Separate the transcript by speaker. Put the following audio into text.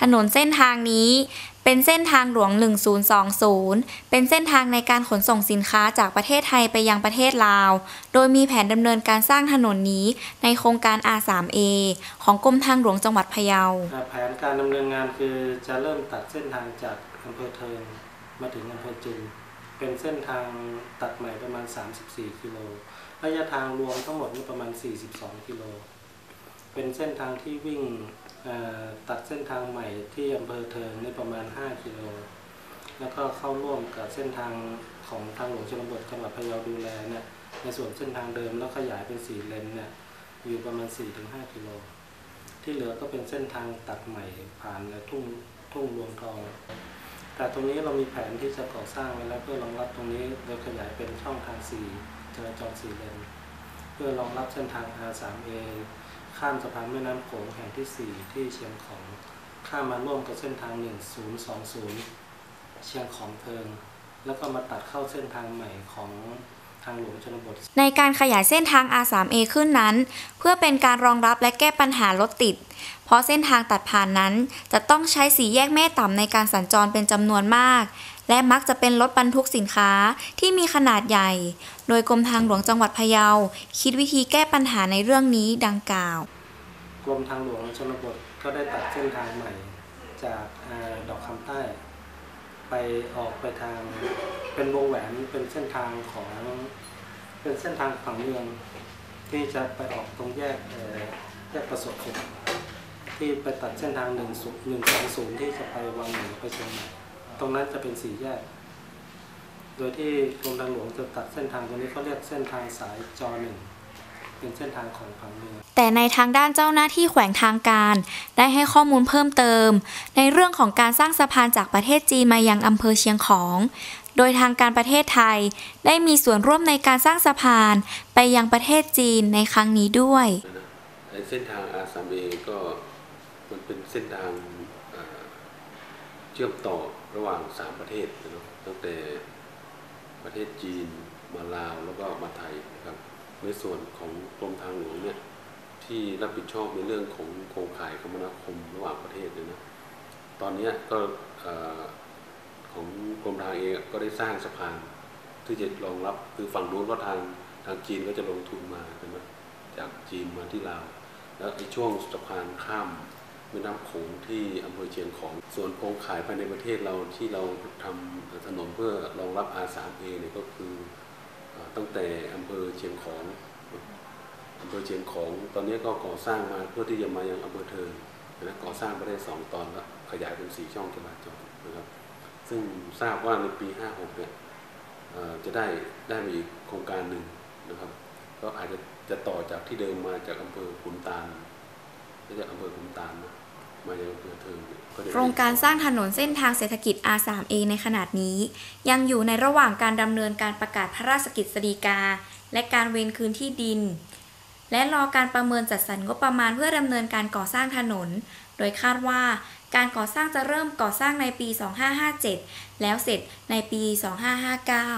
Speaker 1: ถนนเส้นทางนี้เป็นเส้นทางหลวง 1020 เป็นเส้นทางในการขนส่งสินค้าจากประเทศไทยไปยังประเทศลาว โดยมีแผนดำเนินการสร้างถนนนี้ในโครงการ R3A ของกรมทางหลวงจังหวัดพะเยา
Speaker 2: แผนการดำเนินงานคือจะเริ่มตัดเส้นทางจากอำเภอเทิงมาถึงอำเภอจุนเป็นเส้นทางตัดใหม่ประมาณ 34 กิโล ระยะทางรวมทั้งหมดนี่ประมาณ 42 กิโล เป็นเส้นทางที่วิ่งตัดเส้นทางใหม่ที่อำเภอเทิงนี่ประมาณ 5 กิโล แล้วก็เข้าร่วมกับเส้นทางของทางหลวงชนบทจังหวัดพะเยาดูแลเนี่ยในส่วนเส้นทางเดิมแล้วขยายเป็น4เลนเนี่ยอยู่ประมาณ 4-5 กิโล ที่เหลือก็เป็นเส้นทางตัดใหม่ผ่านและทุ่งทุ่งรวงทอง แต่ตรงนี้เรามีแผนที่จะก่อสร้างไว้แล้วเพื่อรองรับตรงนี้โดยขยายเป็นช่องทาง 4 จราจร4เลน เพื่อรองรับเส้นทาง R3A ข้ามสะพานแม่น้ำโขงแห่งที่ 4 ที่เชียงของข้ามมาร่วมกับเส้นทาง 1020 เชียงของเพิง แล้วก็มาตัดเข้าเส้นทางใหม่ของทางหลวงชนบท
Speaker 1: ในการขยายเส้นทาง R3A ขึ้นนั้น เพื่อเป็นการรองรับและแก้ปัญหารถติด เพราะเส้นทางตัดผ่านนั้น จะต้องใช้สีแยกแม่ต่ำในการสัญจรเป็นจำนวนมาก และมักจะเป็นรถบรรทุกสินค้าที่มีขนาดใหญ่ โดยกรมทางหลวงจังหวัดพะเยา คิดวิธีแก้ปัญหาในเรื่องนี้ดังกล่าว
Speaker 2: รมทางหลวงชนบทก็ได้ตัดเส้นทางใหม่จากอาดอกคำใต้ ไปออกไปทางเป็นวงแหวนเป็นเส้นทางของเป็นเส้นทางฝั่งเมือง ที่จะไปออกตรงแยกแยกประสบผลที่ไปตัดเส้นทางหนึ่งศูนย์หนึ่งสองศูนย์ที่จะไปวังหนึ่งไปเชียงใหม่ตรงนั้นจะเป็นสี่แยก โดยที่กรมทางหลวงจะตัดเส้นทางตรงนี้เขาเรียกเส้นทางสายจอหนึ่ง เป็นเส้นทางของผังเมือง
Speaker 1: แต่ในทางด้านเจ้าหน้าที่แขวงทางการ ได้ให้ข้อมูลเพิ่มเติม ในเรื่องของการสร้างสะพานจากประเทศจีนมายังอำเภอเชียงของ โดยทางการประเทศไทย ได้มีส่วนร่วมในการสร้างสะพานไปยังประเทศจีนในครั้งนี้ด้วย
Speaker 3: นะไอ้เส้นทางอาซัมเองก็มันเป็นเส้นทางเอ่อเชื่อมต่อระหว่างสามประเทศนะเนาะตั้งแต่ประเทศจีนมาลาวแล้วก็มาไทยนะครับ ในส่วนของกรมทางหลวงเนี่ยที่รับผิดชอบในเรื่องของโครงข่ายคมนาคมระหว่างประเทศเนี่ยนะตอนนี้ก็ของกรมทางเองก็ได้สร้างสะพานที่จะรองรับคือฝั่งนู้นก็ทางทางจีนก็จะลงทุนมาใช่ไหมจากจีนมาที่ลาวแล้วไอ้ช่วงสะพานข้ามแม่น้ำโขงที่อำเภอเชียงของส่วนโครงข่ายภายในประเทศเราที่เราทำถนนเพื่อรองรับ R3A เนี่ยก็คือ ตั้งแต่อำเภอเชียงของอำเภอเชียงของตอนนี้ก็ก่อสร้างมาเพื่อที่จะมายังอำเภอเทิงนะก่อสร้างไปได้สองตอนแล้วขยายเป็นสี่ช่องจราจรนะครับ ซึ่งทราบว่าในปี56เนี่ยจะได้ได้มาอีกโครงการหนึ่งนะครับ ก็อาจจะจะต่อจากที่เดิมมาจากอำเภอขุนตาลไม่ใช่อำเภอขุนตาลนะ
Speaker 1: โครงการสร้างถนนเส้นทางเศรษฐกิจ R3A ในขนาดนี้ ยังอยู่ในระหว่างการดำเนินการประกาศพระราชกิจสฎีกา และการเวนคืนที่ดิน และรอการประเมินจัดสรรงบประมาณเพื่อดำเนินการก่อสร้างถนน โดยคาดว่าการก่อสร้างจะเริ่มก่อสร้างในปี 2557 แล้วเสร็จในปี 2559